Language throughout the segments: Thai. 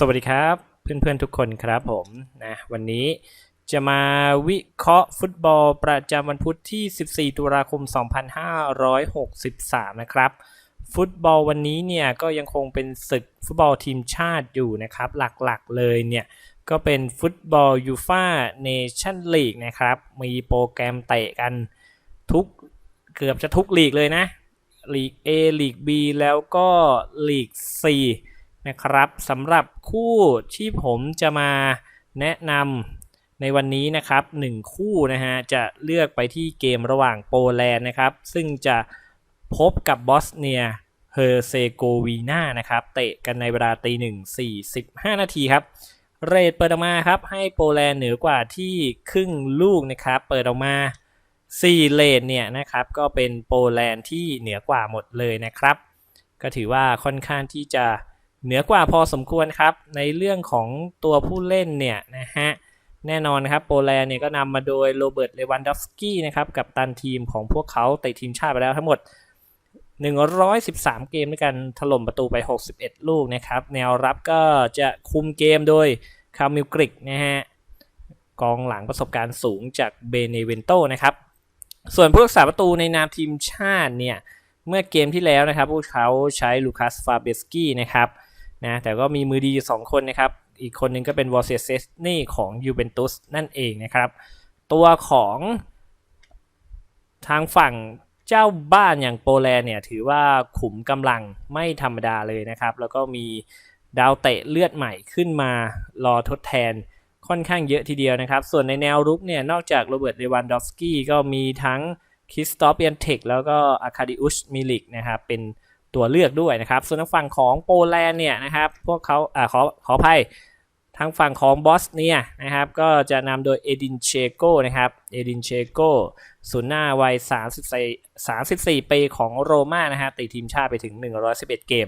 สวัสดีครับเพื่อนๆทุกคนครับผมนะวันนี้จะมาวิเคราะห์ฟุตบอลประจำวันพุธที่ 14 ตุลาคม 2563 นะครับ ฟุตบอลวันนี้เนี่ยก็ยังคงเป็นศึกฟุตบอลทีมชาติอยู่นะครับ หลักๆเลยเนี่ยก็เป็นฟุตบอลยูฟาเนชั่นลีกนะครับ มีโปรแกรมเตะกันทุกเกือบจะทุกลีกเลยนะลีก A ลีก B แล้วก็ลีก C นะครับสำหรับคู่ที่ผมจะมาแนะนำในวันนี้นะครับหนึ่งคู่นะฮะจะเลือกไปที่เกมระหว่างโปแลนด์นะครับ ซึ่งจะพบกับบอสเนียเฮอร์เซโกวีนานะครับ เตะกันในเวลาตีหนึ่งสี่สิบห้านาทีครับ เรทเปิดออกมาครับ ให้โปแลนด์เหนือกว่าที่ครึ่งลูกนะครับ เปิดออกมา4เลนเนี่ยนะครับ ก็เป็นโปแลนด์ที่เหนือกว่าหมดเลยนะครับ ก็ถือว่าค่อนข้างที่จะ เหนือกว่าพอสมควรครับ ในเรื่องของตัวผู้เล่นเนี่ยนะฮะแน่นอนนะครับโปแลนด์เนี่ยก็นำมาโดยโรเบิร์ตเลวันดอฟสกี้นะครับกับตันทีมของพวกเขาเตะทีมชาติไปแล้วทั้งหมด 113 เกมด้วยกันถล่มประตูไป 61 ลูกนะครับ แนวรับก็จะคุมเกมโดยคามิลกริกนะฮะกองหลังประสบการณ์สูงจากเบเนเวนโตนะครับ ส่วนผู้รักษาประตูในนามทีมชาติเนี่ย เมื่อเกมที่แล้วนะครับ พวกเขาใช้ลูคัสฟาเบสกี้นะครับ นะแต่ก็มีมือดีอยู่สองคนนะครับ อีกคนหนึงก็เป็นวอร์เซเซสนี่ของยูเวนตุสนั่นเองนะครับ ตัวของทางฝั่งเจ้าบ้านอย่างโปแลนด์เนี่ยถือว่าขุมกำลังไม่ธรรมดาเลยนะครับ แล้วก็มีดาวเตะเลือดใหม่ขึ้นมารอทดแทนค่อนข้างเยอะทีเดียวนะครับ ส่วนในแนวรุกเนี่ยนอกจากโรเบิร์ตเลวันดอฟสกี้ก็มีทั้งคิสตอฟเปียนเทคแล้วก็อาคาดิอุสมิลิกนะครับเป็น ตัวเลือกด้วยนะครับ ส่วนทางฝั่งของโปแลนด์เนี่ยนะครับพวกเขาอ่าขอขออภัยทางฝั่งของบอสเนียนะครับก็จะนำโดยเอดินเชโกนะครับเอดินเชโกศูนย์หน้าวัย 34 34 ปีของโรม่านะฮะติดทีมชาติไปถึง 111 เกม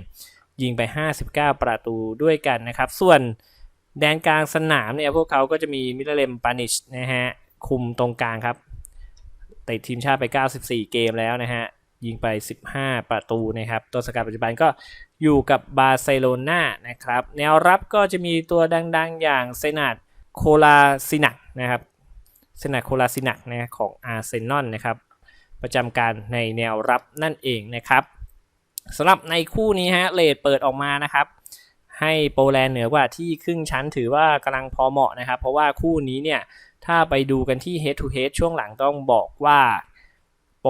ยิงไป 59 ประตูด้วยกันนะครับ ส่วนแดนกลางสนามเนี่ยพวกเขาก็จะมีมิเลเลมปานิชนะฮะคุมตรงกลางครับติดทีมชาติไป 94 เกมแล้วนะฮะ ยิงไป 15 ประตูนะครับ ตัวสกัดปัจจุบันก็อยู่กับบาร์เซโลนานะครับ แนวรับก็จะมีตัวดังๆ อย่างเซนาดโคลาซินักนะครับ เซนาดโคลาซินักนะของอาร์เซนอลนะครับ ประจำการในแนวรับนั่นเองนะครับสำหรับในคู่นี้ฮะเลดเปิดออกมานะครับ ให้โปแลนด์เหนือกว่าที่ครึ่งชั้นถือว่ากำลังพอเหมาะนะครับ เพราะว่าคู่นี้เนี่ยถ้าไปดูกันที่ head to head ช่วงหลังต้องบอกว่า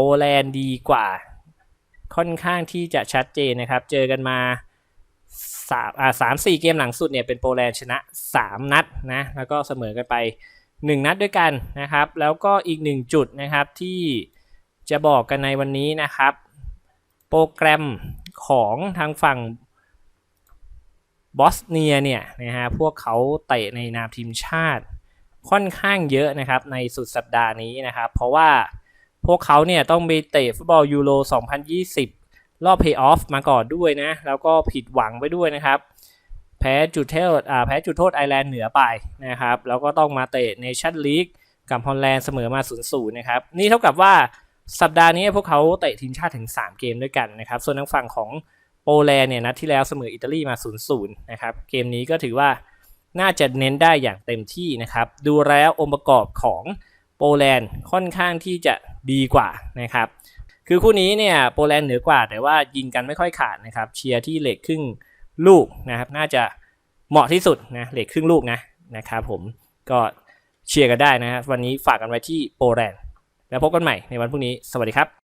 ปแลนด์ดีกว่า ค่อนข้างที่จะชัดเจนนะครับ เจอกันมาสามอ่าสามสี่เกมหลังสุดเนี่ยเป็นโปแลนด์ชนะ 3 นัดนะแล้วก็เสมอกันไป 1 นัดด้วยกันนะครับ แล้วก็อีก 1 จุดนะครับที่จะบอกกันในวันนี้นะครับ โปรแกรมของทางฝั่งบอสเนียเนี่ยนะฮะพวกเขาเตะในนามทีมชาติค่อนข้างเยอะนะครับในสุดสัปดาห์นี้นะครับ เพราะว่า พวกเขาเนี่ยต้องไปเตะฟุตบอลยูโร 2020 รอบเพย์ออฟมาก่อนด้วยนะ แล้วก็ผิดหวังไปด้วยนะครับ แพ้จุดโทษอ่าแพ้จุดโทษไอร์แลนด์เหนือไปนะครับ แล้วก็ต้องมาเตะเนชั่นลีกกับฮอลแลนด์เสมอมา 0-0 นะครับ นี่เท่ากับว่าสัปดาห์นี้พวกเขาเตะทีมชาติถึง 3 เกมด้วยกันนะครับ ส่วนทางฝั่งของโปแลนด์เนี่ยนัดที่แล้วเสมออิตาลีมา 0-0 นะครับ เกมนี้ก็ถือว่าน่าจะเน้นได้อย่างเต็มที่นะครับ ดูแล้วองค์ประกอบของโปแลนด์ค่อนข้างที่จะ ดีกว่านะครับคือคู่นี้เนี่ยโปแลนด์เหนือกว่า แต่ว่ายิงกันไม่ค่อยขาดนะครับเชียร์ที่เหล็กครึ่งลูกนะครับน่าจะเหมาะที่สุดนะเหล็กครึ่งลูกนะนะครับผมก็เชียร์กันได้นะครับวันนี้ฝากกันไว้ที่โปแลนด์แล้วพบกันใหม่ในวันพรุ่งนี้สวัสดีครับ